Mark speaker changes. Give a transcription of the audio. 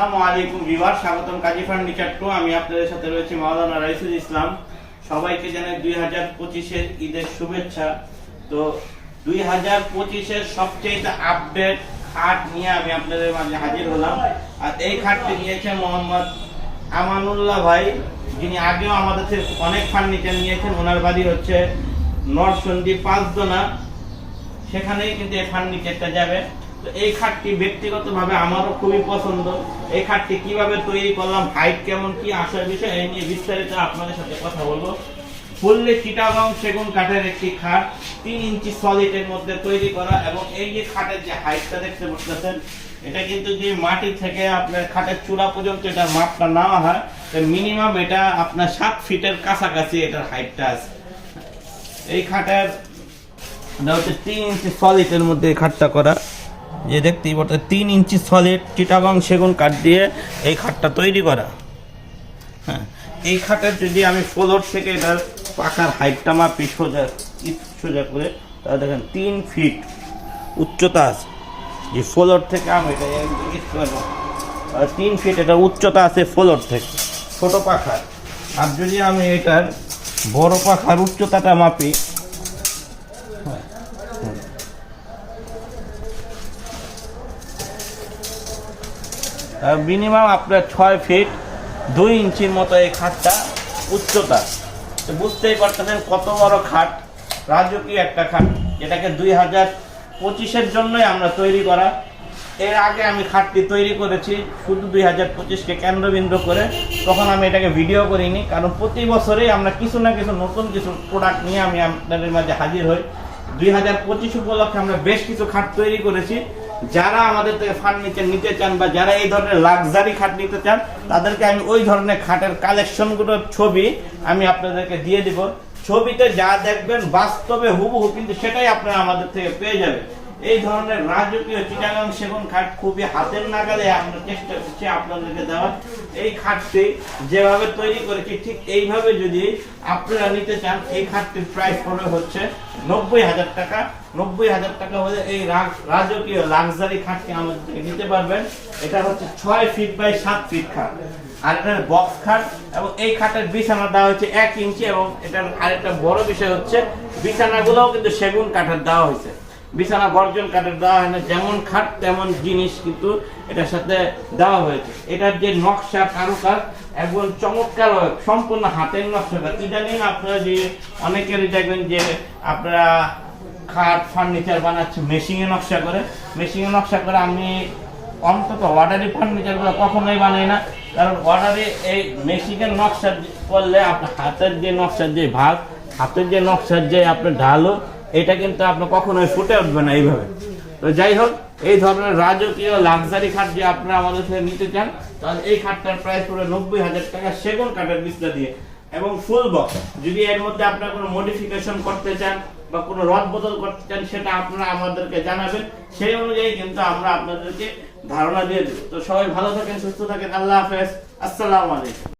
Speaker 1: আসসালামু আলাইকুম ভিউয়ার স্বাগতম কাজী ফার্নিচার টু। আমি আপনাদের সাথে রয়েছি মাওলানা রাইসুল ইসলাম। সবাইকে জানাই দুই হাজার পঁচিশের ঈদের শুভেচ্ছা। তো দুই হাজার পঁচিশের সবচেয়ে আপডেট খাট নিয়ে আমি আপনাদের মাঝে হাজির হলাম। আর এই খাটটি নিয়েছে মোহাম্মদ আমানুল্লাহ ভাই, যিনি আগেও আমাদের অনেক ফার্নিচার নিয়েছেন। ওনার বাড়ি হচ্ছে নরসন্দী পাঁচদোনা। সেখানেই কিন্তু এই ফার্নিচারটা যাবে। এই খাটটি ব্যক্তিগতভাবে আমারও খুবই পছন্দ। এই খাটটি কীভাবে তৈরি করলাম হাইট কেমন, কি আসার বিষয়, এই নিয়ে বিস্তারিত আপনাদের সাথে কথা বলব। ফুললে চিটাগং সেগুন কাঠের একটি খাট, তিন ইঞ্চি সলিডের মধ্যে তৈরি করা এবং এই যে খাটের যে হাইটটা দেখতে পাচ্ছেন, এটা কিন্তু যে মাটি থেকে আপনার খাটের চূড়া পর্যন্ত এটার মাপটা নেওয়া হয় মিনিমাম এটা আপনার সাত ফিটের কাছাকাছি এটার হাইটটা আছে। এই খাটের, এটা হচ্ছে তিন ইঞ্চি সলিডের মধ্যে এই খাটটা করা। যে দেখতেই পাচ্ছেন তিন ইঞ্চি সলিড চিটাগং সেগুন কাঠ দিয়ে এই খাটটা তৈরি করা। হ্যাঁ এই খাটের যদি আমি ফ্লোর থেকে এটার পাখার হাইটটা মাপি সোজা সোজা করে, তাহলে দেখেন তিন ফিট উচ্চতা আছে। যে ফ্লোর থেকে আমি এটা আর তিন ফিট এটা উচ্চতা আছে ফ্লোর থেকে, ছোট পাখার আর যদি আমি এটার বড় পাখার উচ্চতাটা মাপি মিনিমাম আপনার ছয় ফিট দুই ইঞ্চির মতো এই খাটটা উচ্চতা। তো বুঝতেই পারতেছেন কত বড় খাট। রাজকীয় একটা খাট। যেটাকে দুই হাজার পঁচিশের জন্যই আমরা তৈরি করা। এর আগে আমি খাটটি তৈরি করেছি, শুধু দুই হাজার পঁচিশকে কেন্দ্রবিন্দু করে। তখন আমি এটাকে ভিডিও করিনি, কারণ প্রতি বছরেই আমরা কিছু না কিছু নতুন কিছু প্রোডাক্ট নিয়ে আমি আপনাদের মাঝে হাজির হই। দুই হাজার পঁচিশ উপলক্ষে আমরা বেশ কিছু খাট তৈরি করেছি। যারা আমাদের থেকে ফার্নিচার নিতে চান বা যারা এই ধরনের লাক্সারি খাট নিতে চান, তাদেরকে আমি ওই ধরনের খাটের কালেকশনগুলোর ছবি আমি আপনাদেরকে দিয়ে দিব। ছবিতে যা দেখবেন বাস্তবে হুবহু কিন্তু সেটাই আপনারা আমাদের থেকে পেয়ে যাবেন। এই ধরনের রাজকীয় চিটাগাং সেগুন খাট খুবই হাতের নাগালে আমরা চেষ্টা করছি আপনাদেরকে দেওয়ার। এই খাটটি যেভাবে তৈরি করেছি, ঠিক এইভাবে যদি আপনারা নিতে চান, এই খাটটির প্রাইস পড়বে হচ্ছে নব্বই হাজার টাকা। নব্বই হাজার টাকা হলে এই রাজকীয় লাক্সারি খাটটি আমাদের থেকে নিতে পারবেন। এটা হচ্ছে ছয় ফিট বাই সাত ফিট খাট। আর এটার বক্স খাট এবং এই খাটের বিছানা দেওয়া হচ্ছে এক ইঞ্চি এবং এটার আরেকটা বড় বিষয় হচ্ছে, বিছানাগুলোও কিন্তু সেগুন কাঠের দেওয়া হয়েছে। বিছানা বর্জন কাঠের দেওয়া হয় না, যেমন খাট, তেমন জিনিস কিন্তু এটার সাথে দেওয়া হয়েছে। এটার যে নকশা, কারুকাজ একদম চমৎকার সম্পূর্ণ হাতের নকশা। ইদানিং আপনারা যে অনেকেরই দেখবেন যে আপনারা খাট, ফার্নিচার বানাচ্ছে, মেশিনে নকশা করে। মেশিনে নকশা করে আমি অন্তত অর্ডারি ফার্নিচারগুলো কখনোই বানাই না। কারণ অর্ডারে এই মেশিনের নকশা করলে আপনার হাতের যে নকশার যে ভাগ, হাতের যে নকশার যে আপনার ঢালো এটা কিন্তু আপনার কখনোই ফুটে উঠবে না এইভাবে। তো যাই হোক, এই ধরনের রাজকীয় লাক্সারি খাট যে আপনারা আমাদের থেকে নিতে চান, তাহলে এই খাটটার প্রাইস পুরো নব্বই হাজার টাকা সেগুন কাঠের বিছনা দিয়ে। এবং ফুল বক্স যদি এর মধ্যে আপনারা কোনো মডিফিকেশন করতে চান বা কোনো রদ বদল করতে চান, সেটা আপনারা আমাদেরকে জানাবেন। সেই অনুযায়ী কিন্তু আমরা আপনাদেরকে ধারণা দিয়ে দেবো। তো সবাই ভালো থাকেন, সুস্থ থাকেন, আল্লাহ হাফেজ। আসসালামু আলাইকুম।